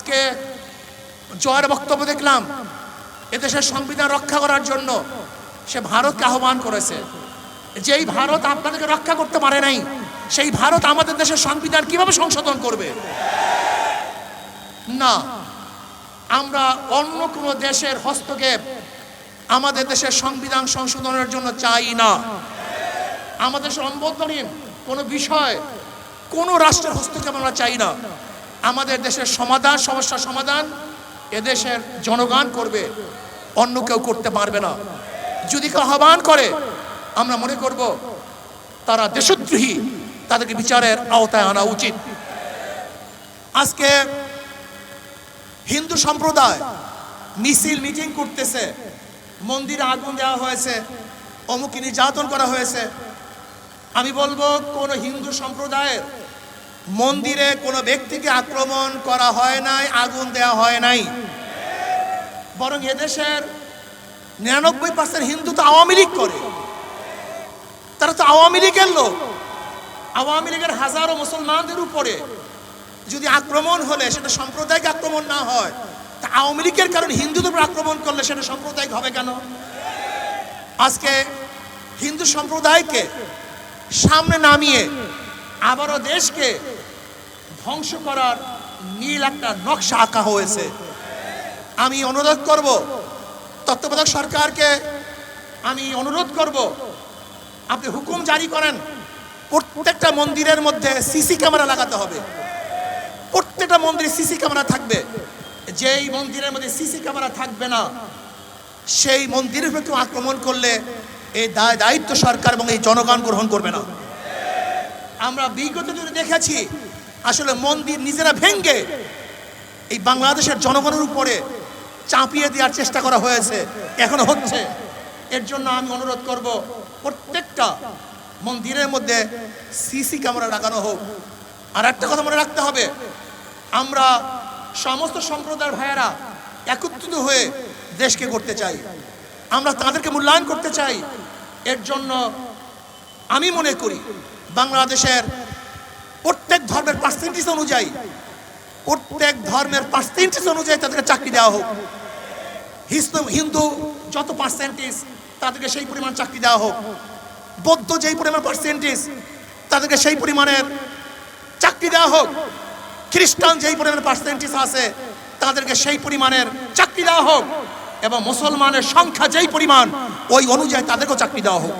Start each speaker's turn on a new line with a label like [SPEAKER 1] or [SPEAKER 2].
[SPEAKER 1] আজকে জয়ের বক্তব্য দেখলাম, এদেশের সংবিধান রক্ষা করার জন্য সে ভারতকে আহ্বান করেছে। যেই ভারত আপনাদেরকে রক্ষা করতে পারে নাই, সেই ভারত আমাদের দেশের সংবিধান কীভাবে সংশোধন করবে? না, আমরা অন্য কোনো দেশের হস্তক্ষেপ আমাদের দেশের সংবিধান সংশোধনের জন্য চাই না। আমাদের সম্বোধনীন কোনো বিষয় কোনো রাষ্ট্রের হস্তক্ষেপ আমরা চাই না। আমাদের দেশের সমাধান সমস্যার সমাধান এদেশের জনগণ করবে। অন্য কেউ করতে পারবে না। যদি কেউ আহ্বান করে, আমরা মনে করব তারা দেশদ্রোহী, তাদেরকে বিচারের আওতায় আনা উচিত। আজকে হিন্দু সম্প্রদায় মিছিল, মিটিং করতেছে। মন্দিরে আগুন দেওয়া হয়েছে, অমুক নির্যাতন করা হয়েছে। আমি বলব, কোন হিন্দু সম্প্রদায়ের মন্দিরে কোনো ব্যক্তিকে আক্রমণ করা হয় নাই, আগুন দেওয়া হয় নাই। বরং এদেশের নিরানব্বই পার্সেন্ট হিন্দু তো আওয়ামী লীগ করে। তারা তো আওয়ামী লীগের লোক। আওয়ামী লীগের হাজারো মুসলমানদের উপরে যদি আক্রমণ হলে, সেটা সাম্প্রদায়িক আক্রমণ না হয়, তা আওয়ামী লীগের কারণে হিন্দুদের উপর আক্রমণ করলে সেটা সাম্প্রদায়িক হবে কেন? আজকে হিন্দু সম্প্রদায়কে সামনে নামিয়ে আবারও দেশকে ধ্বংস করার নীল একটা নকশা আঁকা হয়েছে। আমি অনুরোধ করব, তত্ত্বাবধায়ক সরকারকে আমি অনুরোধ করব, আপনি হুকুম জারি করেন, প্রত্যেকটা মন্দিরের মধ্যে সিসি ক্যামেরা লাগাতে হবে। প্রত্যেকটা মন্দিরে সিসি ক্যামেরা থাকবে। যেই মন্দিরের মধ্যে সিসি ক্যামেরা থাকবে না, সেই মন্দিরের কেউ আক্রমণ করলে এই দায় দায়িত্ব সরকার এবং এই জনগণ গ্রহণ করবে না। আমরা বিগত দিনে দেখেছি, আসলে মন্দির নিজেরা ভেঙ্গে এই বাংলাদেশের জনগণের উপরে চাপিয়ে দেওয়ার চেষ্টা করা হয়েছে, এখনও হচ্ছে। এর জন্য আমি অনুরোধ করব, প্রত্যেকটা মন্দিরের মধ্যে সিসি ক্যামেরা লাগানো হোক। আর একটা কথা মনে রাখতে হবে, আমরা সমস্ত সম্প্রদায়ের ভাইয়েরা একত্রিত হয়ে দেশকে করতে চাই। আমরা তাদেরকে মূল্যায়ন করতে চাই। এর জন্য আমি মনে করি বাংলাদেশের প্রত্যেক ধর্মের পার্সেন্টেজ অনুযায়ী, প্রত্যেক ধর্মের পার্সেন্টেজ অনুযায়ী তাদেরকে চাকরি দেওয়া হোক। হিন্দু যত পার্সেন্টেজ তাদেরকে সেই পরিমাণ চাকরি দেওয়া হোক। বৌদ্ধ যেই পরিমাণ পার্সেন্টেজ তাদেরকে সেই পরিমাণের চাকরি দেওয়া হোক। খ্রিস্টান যেই পরিমাণের পার্সেন্টেজ আছে তাদেরকে সেই পরিমাণের চাকরি দেওয়া হোক এবং মুসলমানের সংখ্যা যেই পরিমাণ, ওই অনুযায়ী তাদেরকেও চাকরি দেওয়া হোক।